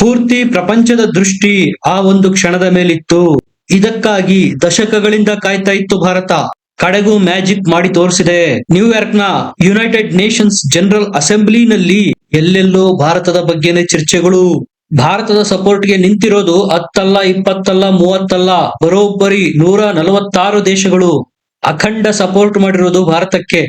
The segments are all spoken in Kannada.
ಪೂರ್ತಿ ಪ್ರಪಂಚದ ದೃಷ್ಟಿ ಆ ಒಂದು ಕ್ಷಣದ ಮೇಲಿತ್ತು. ಇದಕ್ಕಾಗಿ ದಶಕಗಳಿಂದ ಕಾಯ್ತಾ ಇತ್ತು ಭಾರತ. ಕಡೆಗೂ ಮ್ಯಾಜಿಕ್ ಮಾಡಿ ತೋರಿಸಿದೆ. ನ್ಯೂಯಾರ್ಕ್ನ ಯುನೈಟೆಡ್ ನೇಷನ್ಸ್ ಜನರಲ್ ಅಸೆಂಬ್ಲಿನಲ್ಲಿ ಎಲ್ಲೆಲ್ಲೋ ಭಾರತದ ಬಗ್ಗೆನೇ ಚರ್ಚೆಗಳು. ಭಾರತದ ಸಪೋರ್ಟ್ಗೆ ನಿಂತಿರೋದು ಹತ್ತಲ್ಲ, ಇಪ್ಪತ್ತಲ್ಲ, ಮೂವತ್ತಲ್ಲ, ಬರೋಬ್ಬರಿ ನೂರ ನಲವತ್ತಾರು ದೇಶಗಳು. ಅಖಂಡ ಸಪೋರ್ಟ್ ಮಾಡಿರೋದು ಭಾರತಕ್ಕೆ.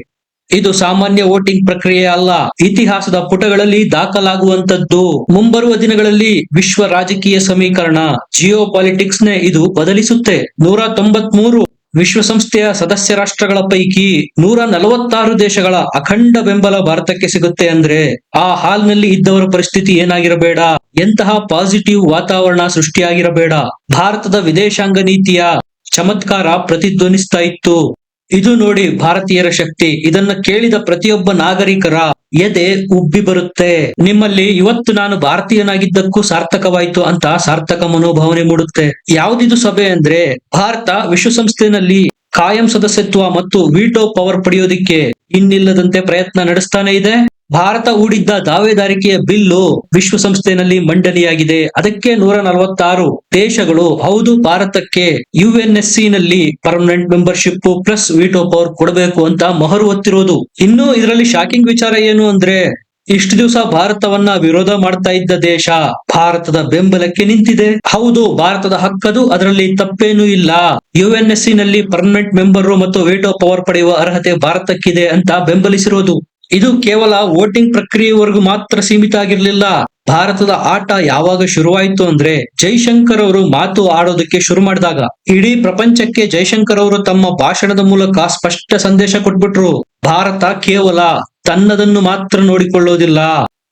ಇದು ಸಾಮಾನ್ಯ ವೋಟಿಂಗ್ ಪ್ರಕ್ರಿಯೆ ಅಲ್ಲ. ಇತಿಹಾಸದ ಪುಟಗಳಲ್ಲಿ ದಾಖಲಾಗುವಂತದ್ದು ಮುಂಬರುವ ದಿನಗಳಲ್ಲಿ ವಿಶ್ವ ರಾಜಕೀಯ ಸಮೀಕರಣ. ಜಿಯೋ ಪಾಲಿಟಿಕ್ಸ್ ನೇ ಇದು ಬದಲಿಸುತ್ತೆ. ನೂರ ತೊಂಬತ್ಮೂರು ವಿಶ್ವಸಂಸ್ಥೆಯ ಸದಸ್ಯ ರಾಷ್ಟ್ರಗಳ ಪೈಕಿ ನೂರ ನಲವತ್ತಾರು ದೇಶಗಳ ಅಖಂಡ ಬೆಂಬಲ ಭಾರತಕ್ಕೆ ಸಿಗುತ್ತೆ ಅಂದ್ರೆ, ಆ ಹಾಲ್ನಲ್ಲಿ ಇದ್ದವರ ಪರಿಸ್ಥಿತಿ ಏನಾಗಿರಬೇಡ. ಎಂತಹ ಪಾಸಿಟಿವ್ ವಾತಾವರಣ ಸೃಷ್ಟಿಯಾಗಿರಬೇಡ. ಭಾರತದ ವಿದೇಶಾಂಗ ನೀತಿಯ ಚಮತ್ಕಾರ ಪ್ರತಿಧ್ವನಿಸ್ತಾ ಇತ್ತು. ಇದು ನೋಡಿ ಭಾರತೀಯರ ಶಕ್ತಿ. ಇದನ್ನ ಕೇಳಿದ ಪ್ರತಿಯೊಬ್ಬ ನಾಗರಿಕರ ಎದೆ ಉಬ್ಬಿ ಬರುತ್ತೆ. ನಿಮ್ಮಲ್ಲಿ ಇವತ್ತು ನಾನು ಭಾರತೀಯನಾಗಿದ್ದಕ್ಕೂ ಸಾರ್ಥಕವಾಯಿತು ಅಂತ ಸಾರ್ಥಕ ಮನೋಭಾವನೆ ಮೂಡುತ್ತೆ. ಯಾವ್ದಿದು ಸಭೆ ಅಂದ್ರೆ ಭಾರತ ವಿಶ್ವಸಂಸ್ಥೆನಲ್ಲಿ ಕಾಯಂ ಸದಸ್ಯತ್ವ ಮತ್ತು ವಿಟೋ ಪವರ್ ಪಡೆಯೋದಿಕ್ಕೆ ಇನ್ನಿಲ್ಲದಂತೆ ಪ್ರಯತ್ನ ನಡೆಸ್ತಾನೆ ಇದೆ. ಭಾರತ ಹೂಡಿದ್ದ ದಾವೆದಾರಿಕೆಯ ಬಿಲ್ಲು ವಿಶ್ವಸಂಸ್ಥೆನಲ್ಲಿ ಮಂಡನೆಯಾಗಿದೆ. ಅದಕ್ಕೆ ನೂರ ನಲವತ್ತಾರು ದೇಶಗಳು, ಹೌದು, ಭಾರತಕ್ಕೆ ಯುಎನ್ಎಸ್ಸಿ ನಲ್ಲಿ permanent membership plus veto power ಕೊಡಬೇಕು ಅಂತ ಮೊಹರು ಒತ್ತಿರೋದು ಇನ್ನು ಇದರಲ್ಲಿ ಶಾಕಿಂಗ್ ವಿಚಾರ ಏನು ಅಂದ್ರೆ, ಇಷ್ಟು ದಿವಸ ಭಾರತವನ್ನ ವಿರೋಧ ಮಾಡ್ತಾ ಇದ್ದ ದೇಶ ಭಾರತದ ಬೆಂಬಲಕ್ಕೆ ನಿಂತಿದೆ. ಹೌದು, ಭಾರತದ ಹಕ್ಕದು, ಅದರಲ್ಲಿ ತಪ್ಪೇನೂ ಇಲ್ಲ. ಯುಎನ್ಎಸ್ಸಿ ನಲ್ಲಿ ಪರ್ಮನೆಂಟ್ ಮೆಂಬರು ಮತ್ತು ವೇಟೋ ಪವರ್ ಪಡೆಯುವ ಅರ್ಹತೆ ಭಾರತಕ್ಕಿದೆ ಅಂತ ಬೆಂಬಲಿಸಿರೋದು. ಇದು ಕೇವಲ ವೋಟಿಂಗ್ ಪ್ರಕ್ರಿಯೆವರೆಗೂ ಮಾತ್ರ ಸೀಮಿತ ಆಗಿರಲಿಲ್ಲ. ಭಾರತದ ಆಟ ಯಾವಾಗ ಶುರುವಾಯಿತು ಅಂದ್ರೆ ಜೈಶಂಕರ್ ಅವರು ಮಾತು ಆಡೋದಕ್ಕೆ ಶುರು ಮಾಡಿದಾಗ. ಇಡೀ ಪ್ರಪಂಚಕ್ಕೆ ಜೈಶಂಕರ್ ಅವರು ತಮ್ಮ ಭಾಷಣದ ಮೂಲಕ ಸ್ಪಷ್ಟ ಸಂದೇಶ ಕೊಟ್ಬಿಟ್ರು. ಭಾರತ ಕೇವಲ ತನ್ನದನ್ನು ಮಾತ್ರ ನೋಡಿಕೊಳ್ಳೋದಿಲ್ಲ.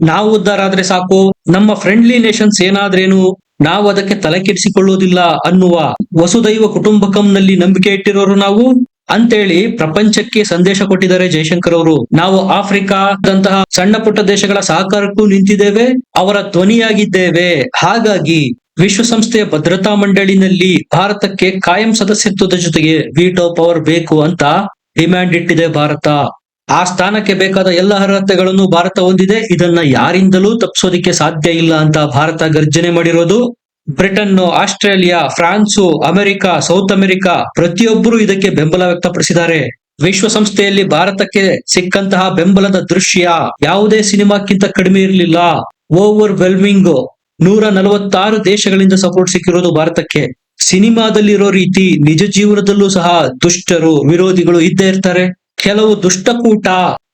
ನಾವು ಉದ್ದಾರ ಆದ್ರೆ ಸಾಕು. ನಮ್ಮ ಫ್ರೆಂಡ್ಲಿ ನೇಷನ್ಸ್ ಏನಾದ್ರೇನು, ನಾವು ಅದಕ್ಕೆ ತಲೆ ಕೆಡಿಸಿಕೊಳ್ಳೋದಿಲ್ಲ ಅನ್ನುವ ವಸುದೈವ ಕುಟುಂಬಕಂನಲ್ಲಿ ನಂಬಿಕೆ ಇಟ್ಟಿರೋರು ನಾವು. ಅಂತೇಳಿ ಪ್ರಪಂಚಕ್ಕೆ ಸಂದೇಶ ಕೊಟ್ಟಿದ್ದಾರೆ ಜೈಶಂಕರ್ ಅವರು. ನಾವು ಆಫ್ರಿಕಾದಂತಹ ಸಣ್ಣ ಪುಟ್ಟ ದೇಶಗಳ ಸಹಕಾರಕ್ಕೂ ನಿಂತಿದ್ದೇವೆ, ಅವರ ಧ್ವನಿಯಾಗಿದ್ದೇವೆ. ಹಾಗಾಗಿ ವಿಶ್ವಸಂಸ್ಥೆಯ ಭದ್ರತಾ ಮಂಡಳಿನಲ್ಲಿ ಭಾರತಕ್ಕೆ ಕಾಯಂ ಸದಸ್ಯತ್ವದ ಜೊತೆಗೆ ವಿಟೋ ಪವರ್ ಬೇಕು ಅಂತ ಡಿಮ್ಯಾಂಡ್ ಇಟ್ಟಿದೆ ಭಾರತ. ಆ ಸ್ಥಾನಕ್ಕೆ ಬೇಕಾದ ಎಲ್ಲ ಅರ್ಹತೆಗಳನ್ನು ಭಾರತ ಹೊಂದಿದೆ. ಇದನ್ನ ಯಾರಿಂದಲೂ ತಪ್ಪಿಸೋದಿಕ್ಕೆ ಸಾಧ್ಯ ಇಲ್ಲ ಅಂತ ಭಾರತ ಗರ್ಜನೆ ಮಾಡಿರೋದು. Britain Australia, France, America, South America ಪ್ರತಿಯೊಬ್ಬರು ಇದಕ್ಕೆ ಬೆಂಬಲ ವ್ಯಕ್ತಪಡಿಸಿದ್ದಾರೆ. ವಿಶ್ವಸಂಸ್ಥೆಯಲ್ಲಿ ಭಾರತಕ್ಕೆ ಸಿಕ್ಕಂತಹ ಬೆಂಬಲದ ದೃಶ್ಯ ಯಾವುದೇ ಸಿನಿಮಾಕ್ಕಿಂತ ಕಡಿಮೆ ಇರಲಿಲ್ಲ. ಓವರ್ ವೆಲ್ಮಿಂಗ್ ನೂರ ನಲವತ್ತಾರು ದೇಶಗಳಿಂದ ಸಪೋರ್ಟ್ ಸಿಕ್ಕಿರೋದು ಭಾರತಕ್ಕೆ. ಸಿನಿಮಾದಲ್ಲಿರೋ ರೀತಿ ನಿಜ ಜೀವನದಲ್ಲೂ ಸಹ ದುಷ್ಟರು, ವಿರೋಧಿಗಳು ಇದ್ದೇ ಇರ್ತಾರೆ. ಕೆಲವು ದುಷ್ಟಕೂಟ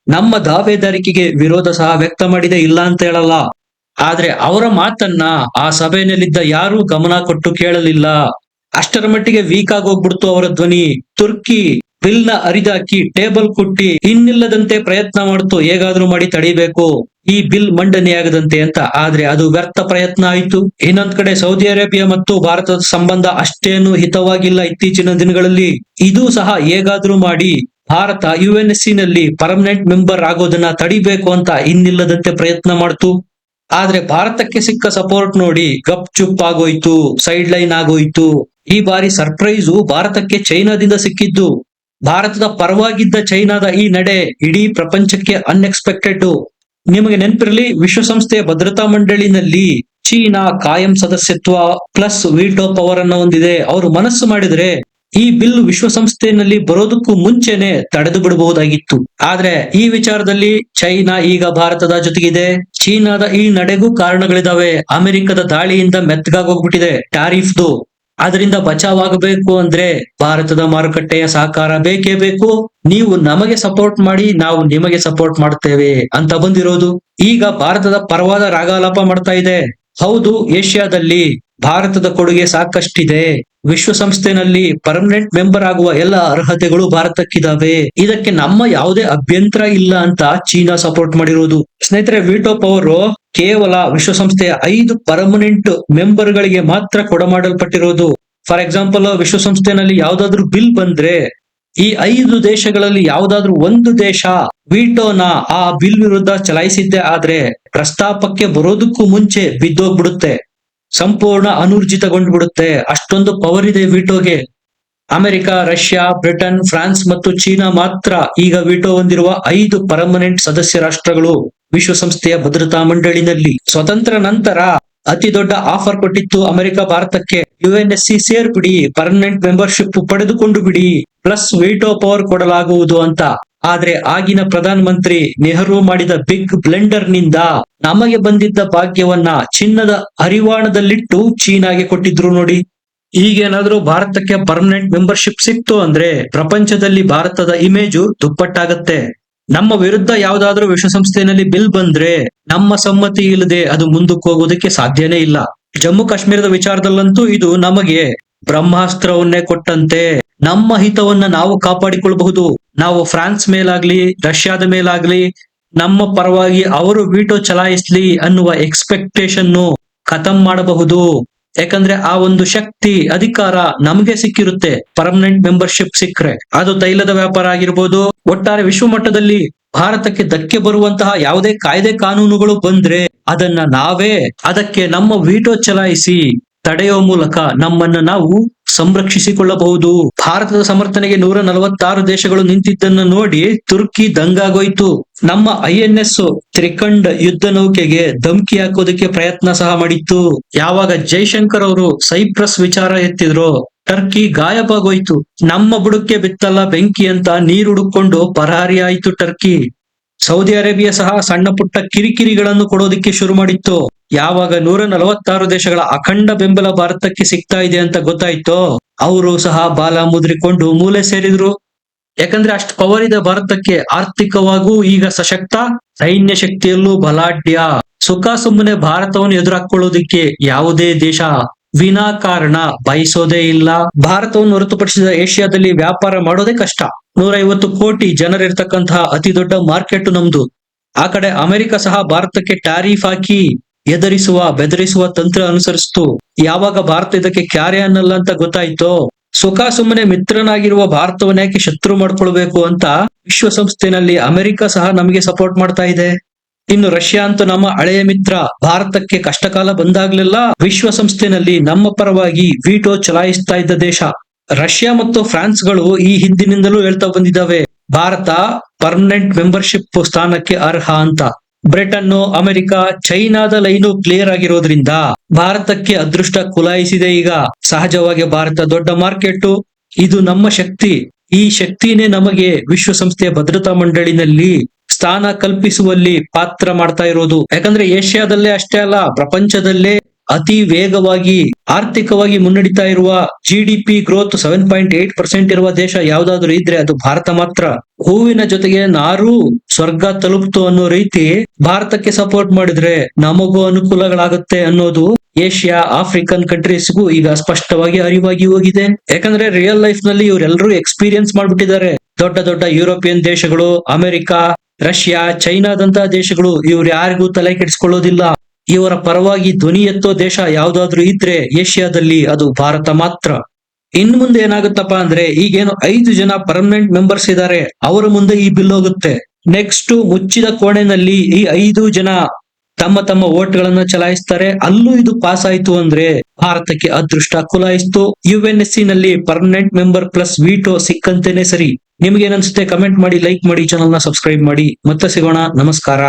ನಮ್ಮ ದಾವೇದಾರಿಕೆಗೆ ವಿರೋಧ ಸಹ ವ್ಯಕ್ತ ಮಾಡಿದೆ ಇಲ್ಲ ಅಂತ ಹೇಳಲ್ಲ. ಆದ್ರೆ ಅವರ ಮಾತನ್ನ ಆ ಸಭೆಯಲ್ಲಿದ್ದ ಯಾರು ಗಮನ ಕೊಟ್ಟು ಕೇಳಲಿಲ್ಲ. ಅಷ್ಟರ ಮಟ್ಟಿಗೆ ವೀಕ್ ಆಗಿ ಹೋಗ್ಬಿಡ್ತು ಅವರ ಧ್ವನಿ. ತುರ್ಕಿ ಬಿಲ್ನ ಅರಿದಾಕಿ ಟೇಬಲ್ ಕುಟ್ಟಿ ಇನ್ನಿಲ್ಲದಂತೆ ಪ್ರಯತ್ನ ಮಾಡ್ತು, ಹೇಗಾದ್ರೂ ಮಾಡಿ ತಡಿಬೇಕು, ಈ ಬಿಲ್ ಮಂಡನೆಯಾಗದಂತೆ ಅಂತ. ಆದ್ರೆ ಅದು ವ್ಯರ್ಥ ಪ್ರಯತ್ನ ಆಯಿತು. ಇನ್ನೊಂದ್ ಕಡೆ ಸೌದಿ ಅರೇಬಿಯಾ ಮತ್ತು ಭಾರತದ ಸಂಬಂಧ ಅಷ್ಟೇನು ಹಿತವಾಗಿಲ್ಲ ಇತ್ತೀಚಿನ ದಿನಗಳಲ್ಲಿ. ಇದು ಸಹ ಹೇಗಾದ್ರೂ ಮಾಡಿ ಭಾರತ ಯುಎನ್ಎಸ್ಸಿ ನಲ್ಲಿ ಪರ್ಮನೆಂಟ್ ಮೆಂಬರ್ ಆಗೋದನ್ನ ತಡಿಬೇಕು ಅಂತ ಇನ್ನಿಲ್ಲದಂತೆ ಪ್ರಯತ್ನ ಮಾಡ್ತು. ಆದ್ರೆ ಭಾರತಕ್ಕೆ ಸಿಕ್ಕ ಸಪೋರ್ಟ್ ನೋಡಿ ಗಪ್ ಚುಪ್ ಆಗೋಯ್ತು ಸೈಡ್ ಲೈನ್ ಆಗೋಯ್ತು. ಈ ಬಾರಿ ಸರ್ಪ್ರೈಸು ಭಾರತಕ್ಕೆ ಚೈನಾದಿಂದ ಸಿಕ್ಕಿದ್ದು. ಭಾರತದ ಪರವಾಗಿದ್ದ ಚೈನಾದ ಈ ನಡೆ ಇಡೀ ಪ್ರಪಂಚಕ್ಕೆ ಅನ್ಎಕ್ಸ್ಪೆಕ್ಟೆಡ್ ನಿಮಗೆ ನೆನಪಿರಲಿ, ವಿಶ್ವಸಂಸ್ಥೆಯ ಭದ್ರತಾ ಮಂಡಳಿನಲ್ಲಿ ಚೀನಾ ಕಾಯಂ ಸದಸ್ಯತ್ವ ಪ್ಲಸ್ ವಿಟೋ ಪವರ್ ಅನ್ನ ಹೊಂದಿದೆ ಅವರು ಮನಸ್ಸು ಮಾಡಿದ್ರೆ ಈ ಬಿಲ್ ವಿಶ್ವಸಂಸ್ಥೆಯಲ್ಲಿ ಬರೋದಕ್ಕೂ ಮುಂಚೆನೆ ತಡೆದು ಬಿಡಬಹುದಾಗಿತ್ತು. ಆದ್ರೆ ಈ ವಿಚಾರದಲ್ಲಿ ಚೈನಾ ಈಗ ಭಾರತದ ಜೊತೆಗಿದೆ. ಚೀನಾದ ಈ ನಡೆಗೂ ಕಾರಣಗಳಿದಾವೆ. ಅಮೆರಿಕದ ದಾಳಿಯಿಂದ ಮೆತ್ತಗಾಗೋಗ್ಬಿಟ್ಟಿದೆ ಟಾರಿಫ್ದು ಅದರಿಂದ ಬಚಾವಾಗಬೇಕು ಅಂದ್ರೆ ಭಾರತದ ಮಾರುಕಟ್ಟೆಯ ಸಹಕಾರ ಬೇಕೇ ಬೇಕು. ನೀವು ನಮಗೆ ಸಪೋರ್ಟ್ ಮಾಡಿ ನಾವು ನಿಮಗೆ ಸಪೋರ್ಟ್ ಮಾಡ್ತೇವೆ ಅಂತ ಬಂದಿರೋದು. ಈಗ ಭಾರತದ ಪರವಾದ ರಾಗಾಲಾಪ ಮಾಡ್ತಾ ಇದೆ. ಹೌದು, ಏಷ್ಯಾದಲ್ಲಿ ಭಾರತದ ಕೊಡುಗೆ ಸಾಕಷ್ಟಿದೆ. ವಿಶ್ವಸಂಸ್ಥೆನಲ್ಲಿ ಪರ್ಮನೆಂಟ್ ಮೆಂಬರ್ ಆಗುವ ಎಲ್ಲ ಅರ್ಹತೆಗಳು ಭಾರತಕ್ಕಿದಾವೆ. ಇದಕ್ಕೆ ನಮ್ಮ ಯಾವುದೇ ಅಭ್ಯಂತರ ಇಲ್ಲ ಅಂತ ಚೀನಾ ಸಪೋರ್ಟ್ ಮಾಡಿರೋದು. ಸ್ನೇಹಿತರೆ, ವಿಟೋ ಅವರು ಕೇವಲ ವಿಶ್ವಸಂಸ್ಥೆಯ ಐದು ಪರ್ಮನೆಂಟ್ ಮೆಂಬರ್ ಗಳಿಗೆ ಮಾತ್ರ ಕೊಡಮಾಡಲ್ಪಟ್ಟಿರೋದು. ಫಾರ್ ಎಕ್ಸಾಂಪಲ್ ವಿಶ್ವಸಂಸ್ಥೆನಲ್ಲಿ ಯಾವ್ದಾದ್ರು ಬಿಲ್ ಬಂದ್ರೆ ಈ ಐದು ದೇಶಗಳಲ್ಲಿ ಯಾವ್ದಾದ್ರು ಒಂದು ದೇಶ ವಿಟೋನ ಆ ಬಿಲ್ ವಿರುದ್ಧ ಚಲಾಯಿಸಿದ್ದೆ ಆದ್ರೆ ಪ್ರಸ್ತಾಪಕ್ಕೆ ಬರೋದಕ್ಕೂ ಮುಂಚೆ ಬಿದ್ದೋಗ್ಬಿಡುತ್ತೆ. ಸಂಪೂರ್ಣ ಅನೂರ್ಜಿತಗೊಂಡ್ಬಿಡುತ್ತೆ. ಅಷ್ಟೊಂದು ಪವರ್ ಇದೆ ವಿಟೋಗೆ. ಅಮೆರಿಕ, ರಷ್ಯಾ, ಬ್ರಿಟನ್, ಫ್ರಾನ್ಸ್ ಮತ್ತು ಚೀನಾ ಮಾತ್ರ ಈಗ ವಿಟೋ ಹೊಂದಿರುವ ಐದು ಪರ್ಮನೆಂಟ್ ಸದಸ್ಯ ರಾಷ್ಟ್ರಗಳು. ವಿಶ್ವಸಂಸ್ಥೆಯ ಭದ್ರತಾ ಮಂಡಳಿನಲ್ಲಿ. ಸ್ವತಂತ್ರ ನಂತರ ಅತಿ ದೊಡ್ಡ ಆಫರ್ ಕೊಟ್ಟಿತ್ತು ಅಮೆರಿಕ ಭಾರತಕ್ಕೆ. ಯುಎನ್ಎಸ್ಸಿ ಸೇರ್ಪಿಡಿ ಪರ್ಮನೆಂಟ್ ಮೆಂಬರ್ಶಿಪ್ ಪಡೆದುಕೊಂಡು ಬಿಡಿ. ಪ್ಲಸ್ ವೀಟೋ ಪವರ್ ಕೊಡಲಾಗುವುದು ಅಂತ. ಆದ್ರೆ ಆಗಿನ ಪ್ರಧಾನ ಮಂತ್ರಿ ನೆಹರು ಮಾಡಿದ ಬಿಗ್ ಬ್ಲೆಂಡರ್ನಿಂದ ನಮಗೆ ಬಂದಿದ್ದ ಭಾಗ್ಯವನ್ನ ಚಿನ್ನದ ಹರಿವಾಣದಲ್ಲಿಟ್ಟು ಚೀನಾಗೆ ಕೊಟ್ಟಿದ್ರು ನೋಡಿ. ಈಗೇನಾದ್ರೂ ಭಾರತಕ್ಕೆ ಪರ್ಮನೆಂಟ್ ಮೆಂಬರ್ಶಿಪ್ ಸಿಕ್ತು ಅಂದ್ರೆ ಪ್ರಪಂಚದಲ್ಲಿ ಭಾರತದ ಇಮೇಜು ದುಪ್ಪಟ್ಟಾಗತ್ತೆ. ನಮ್ಮ ವಿರುದ್ಧ ಯಾವ್ದಾದ್ರೂ ವಿಶ್ವಸಂಸ್ಥೆಯಲ್ಲಿ ಬಿಲ್ ಬಂದ್ರೆ ನಮ್ಮ ಸಮ್ಮತಿ ಇಲ್ಲದೆ ಅದು ಮುಂದಕ್ಕೆ ಹೋಗೋದಕ್ಕೆ ಸಾಧ್ಯನೇ ಇಲ್ಲ. ಜಮ್ಮು ಕಾಶ್ಮೀರದ ವಿಚಾರದಲ್ಲಂತೂ ಇದು ನಮಗೆ ಬ್ರಹ್ಮಾಸ್ತ್ರವನ್ನೇ ಕೊಟ್ಟಂತೆ ನಮ್ಮ ಹಿತವನ್ನ ನಾವು ಕಾಪಾಡಿಕೊಳ್ಳಬಹುದು ನಾವು ಫ್ರಾನ್ಸ್ ಮೇಲಾಗ್ಲಿ, ರಷ್ಯಾದ ಮೇಲಾಗ್ಲಿ, ನಮ್ಮ ಪರವಾಗಿ ಅವರು ವೀಟೋ ಚಲಾಯಿಸ್ಲಿ ಅನ್ನುವ ಎಕ್ಸ್ಪೆಕ್ಟೇಷನ್ ಖತಮ್ ಮಾಡಬಹುದು. ಯಾಕಂದ್ರೆ ಆ ಒಂದು ಶಕ್ತಿ, ಅಧಿಕಾರ ನಮಗೆ ಸಿಕ್ಕಿರುತ್ತೆ. ಪರ್ಮನೆಂಟ್ ಮೆಂಬರ್ಶಿಪ್ ಸಿಕ್ಕರೆ. ಅದು ತೈಲದ ವ್ಯಾಪಾರ ಆಗಿರ್ಬೋದು, ಒಟ್ಟಾರೆ ವಿಶ್ವ ಮಟ್ಟದಲ್ಲಿ ಭಾರತಕ್ಕೆ ಧಕ್ಕೆ ಬರುವಂತಹ ಯಾವುದೇ ಕಾಯ್ದೆ ಕಾನೂನುಗಳು ಬಂದ್ರೆ ಅದನ್ನ ನಾವೇ ಅದಕ್ಕೆ ನಮ್ಮ ವೀಟೋ ಚಲಾಯಿಸಿ ತಡೆಯುವ ಮೂಲಕ ನಮ್ಮನ್ನು ನಾವು ಸಂರಕ್ಷಿಸಿಕೊಳ್ಳಬಹುದು. ಭಾರತದ ಸಮರ್ಥನೆಗೆ ನೂರ ನಲವತ್ತಾರು ದೇಶಗಳು ನಿಂತಿದ್ದನ್ನು ನೋಡಿ ತುರ್ಕಿ ದಂಗಾಗೋಯ್ತು. ನಮ್ಮ ಐಎನ್ಎಸ್ ತ್ರಿಕಂಡ್ ಯುದ್ಧ ನೌಕೆಗೆ ಧಮ್ಕಿ ಹಾಕೋದಕ್ಕೆ ಪ್ರಯತ್ನ ಸಹ ಮಾಡಿತ್ತು. ಯಾವಾಗ ಜೈಶಂಕರ್ ಅವರು ಸೈಪ್ರಸ್ ವಿಚಾರ ಎತ್ತಿದ್ರು, ಟರ್ಕಿ ಗಾಯಬಾಗೋಯ್ತು. ನಮ್ಮ ಬುಡಕ್ಕೆ ಬಿತ್ತಲ್ಲ ಬೆಂಕಿ ಅಂತ ನೀರು ಹುಡುಕೊಂಡು ಪರಾರಿ ಆಯ್ತು ಟರ್ಕಿ. ಸೌದಿ ಅರೇಬಿಯಾ ಸಹ ಸಣ್ಣ ಪುಟ್ಟ ಕಿರಿಕಿರಿಗಳನ್ನು ಕೊಡೋದಿಕ್ಕೆ ಶುರು ಮಾಡಿತ್ತು. ಯಾವಾಗ ನೂರ ನಲವತ್ತಾರು ದೇಶಗಳ ಅಖಂಡ ಬೆಂಬಲ ಭಾರತಕ್ಕೆ ಸಿಗ್ತಾ ಇದೆ ಅಂತ ಗೊತ್ತಾಯ್ತೋ, ಅವರು ಸಹ ಬಾಲ ಮುದ್ರಿಕೊಂಡು ಮೂಲೆ ಸೇರಿದ್ರು. ಯಾಕಂದ್ರೆ ಅಷ್ಟು ಪವರ್ ಇದೆ ಭಾರತಕ್ಕೆ ಆರ್ಥಿಕವಾಗೂ ಈಗ ಸಶಕ್ತ ಸೈನ್ಯ ಶಕ್ತಿಯಲ್ಲೂ ಬಲಾಢ್ಯ. ಸುಖ ಸುಮ್ಮನೆ ಭಾರತವನ್ನು ಎದುರಾಕೊಳ್ಳೋದಿಕ್ಕೆ ಯಾವುದೇ ದೇಶ ವಿನಾಕಾರಣ ಬಯಸೋದೇ ಇಲ್ಲ. ಭಾರತವನ್ನು ಹೊರತುಪಡಿಸಿದ ಏಷ್ಯಾದಲ್ಲಿ ವ್ಯಾಪಾರ ಮಾಡೋದೇ ಕಷ್ಟ. ನೂರೈವತ್ತು ಕೋಟಿ ಜನರಿರ್ತಕ್ಕಂತಹ ಅತಿ ದೊಡ್ಡ ಮಾರ್ಕೆಟ್ ನಮ್ದು. ಆ ಕಡೆ ಅಮೆರಿಕ ಸಹ ಭಾರತಕ್ಕೆ ಟ್ಯಾರಿಫ್ ಹಾಕಿ ಎದರಿಸುವ, ಬೆದರಿಸುವ ತಂತ್ರ ಅನುಸರಿಸ್ತು. ಯಾವಾಗ ಭಾರತ ಇದಕ್ಕೆ ಕ್ಯಾರೆ ಅನ್ನಲ್ಲ ಅಂತ ಗೊತ್ತಾಯ್ತೋ, ಸುಖ ಸುಮ್ಮನೆ ಮಿತ್ರನಾಗಿರುವ ಭಾರತವನ್ನ ಯಾಕೆ ಶತ್ರು ಮಾಡ್ಕೊಳ್ಬೇಕು ಅಂತ ವಿಶ್ವಸಂಸ್ಥೆನಲ್ಲಿ ಅಮೆರಿಕ ಸಹ ನಮಗೆ ಸಪೋರ್ಟ್ ಮಾಡ್ತಾ ಇದೆ. ಇನ್ನು ರಷ್ಯಾ ಅಂತೂ ನಮ್ಮ ಹಳೆಯ ಮಿತ್ರ, ಭಾರತಕ್ಕೆ ಕಷ್ಟಕಾಲ ಬಂದಾಗ್ಲೆಲ್ಲ ವಿಶ್ವಸಂಸ್ಥೆನಲ್ಲಿ ನಮ್ಮ ಪರವಾಗಿ ವಿಟೋ ಚಲಾಯಿಸ್ತಾ ಇದ್ದ ದೇಶ. ರಷ್ಯಾ ಮತ್ತು ಫ್ರಾನ್ಸ್ಗಳು ಈ ಹಿಂದಿನಿಂದಲೂ ಹೇಳ್ತಾ ಬಂದಿದ್ದಾವೆ, ಭಾರತ ಪರ್ಮನೆಂಟ್ ಮೆಂಬರ್ಶಿಪ್ ಸ್ಥಾನಕ್ಕೆ ಅರ್ಹ ಅಂತ. ಬ್ರಿಟನ್ ಅಮೆರಿಕ, ಚೈನಾದ ಲೈನು ಕ್ಲಿಯರ್ ಆಗಿರೋದ್ರಿಂದ ಭಾರತಕ್ಕೆ ಅದೃಷ್ಟ ಕುಲಾಯಿಸಿದೆ ಈಗ. ಸಹಜವಾಗಿ ಭಾರತ ದೊಡ್ಡ ಮಾರ್ಕೆಟ್ ಇದು ನಮ್ಮ ಶಕ್ತಿ. ಈ ಶಕ್ತಿನೇ ನಮಗೆ ವಿಶ್ವಸಂಸ್ಥೆಯ ಭದ್ರತಾ ಮಂಡಳಿನಲ್ಲಿ ಸ್ಥಾನ ಕಲ್ಪಿಸುವಲ್ಲಿ ಪಾತ್ರ ಮಾಡ್ತಾ ಇರೋದು. ಯಾಕಂದ್ರೆ ಏಷ್ಯಾದಲ್ಲೇ ಅಷ್ಟೇ ಅಲ್ಲ, ಪ್ರಪಂಚದಲ್ಲೇ ಅತಿ ವೇಗವಾಗಿ, ಆರ್ಥಿಕವಾಗಿ ಮುನ್ನಡಿತಾ ಇರುವ G D P growth seven point eight percent ಇರುವ ದೇಶ ಯಾವ್ದಾದ್ರು ಇದ್ರೆ ಅದು ಭಾರತ ಮಾತ್ರ. ಹೂವಿನ ಜೊತೆಗೆ ನಾರು ಸ್ವರ್ಗ ತಲುಪ್ತು ಅನ್ನೋ ರೀತಿ ಭಾರತಕ್ಕೆ ಸಪೋರ್ಟ್ ಮಾಡಿದ್ರೆ ನಮಗೂ ಅನುಕೂಲಗಳಾಗುತ್ತೆ ಅನ್ನೋದು ಏಷ್ಯಾ ಆಫ್ರಿಕನ್ ಕಂಟ್ರೀಸ್ಗೂ ಈಗ ಸ್ಪಷ್ಟವಾಗಿ ಅರಿವಾಗಿ ಹೋಗಿದೆ. ಯಾಕಂದ್ರೆ ರಿಯಲ್ ಲೈಫ್ನಲ್ಲಿ ಇವರೆಲ್ಲರೂ ಎಕ್ಸ್ಪೀರಿಯನ್ಸ್ ಮಾಡ್ಬಿಟ್ಟಿದ್ದಾರೆ. ದೊಡ್ಡ ದೊಡ್ಡ ಯುರೋಪಿಯನ್ ದೇಶಗಳು, ಅಮೆರಿಕ, ರಷ್ಯಾ ಚೈನಾದಂತಹ ದೇಶಗಳು ಇವ್ರು ಯಾರಿಗೂ ತಲೆ ಕೆಡಿಸ್ಕೊಳ್ಳೋದಿಲ್ಲ. ಇವರ ಪರವಾಗಿ ಧ್ವನಿ ಎತ್ತೋ ದೇಶ ಯಾವ್ದಾದ್ರು ಇದ್ರೆ ಏಷ್ಯಾದಲ್ಲಿ ಅದು ಭಾರತ ಮಾತ್ರ. ಇನ್ ಮುಂದೆ ಏನಾಗುತ್ತಪ್ಪ ಅಂದ್ರೆ ಈಗೇನು ಐದು ಜನ ಪರ್ಮನೆಂಟ್ ಮೆಂಬರ್ಸ್ ಇದ್ದಾರೆ, ಅವರ ಮುಂದೆ ಈ ಬಿಲ್ ಹೋಗುತ್ತೆ. ನೆಕ್ಸ್ಟ್ ಮುಚ್ಚಿದ ಕೋಣೆನಲ್ಲಿ ಈ ಐದು ಜನ ತಮ್ಮ ತಮ್ಮ ಓಟ್ಗಳನ್ನ ಚಲಾಯಿಸ್ತಾರೆ. ಅಲ್ಲೂ ಇದು ಪಾಸ್ ಆಯ್ತು ಅಂದ್ರೆ ಭಾರತಕ್ಕೆ ಅದೃಷ್ಟ ಕುಲಾಯಿಸ್ತು ಯು ಎನ್ ಎಸ್ ಸಿ ನಲ್ಲಿ ಪರ್ಮನೆಂಟ್ ಮೆಂಬರ್ ಪ್ಲಸ್ ವಿಟೋ ಸಿಕ್ಕಂತೇನೆ ಸರಿ. ನಿಮ್ಗೆ ಏನನ್ಸುತ್ತೆ ಕಮೆಂಟ್ ಮಾಡಿ ಲೈಕ್ ಮಾಡಿ ಚಾನಲ್ನ ಸಬ್ಸ್ಕ್ರೈಬ್ ಮಾಡಿ. ಮತ್ತೆ ಸಿಗೋಣ. ನಮಸ್ಕಾರ.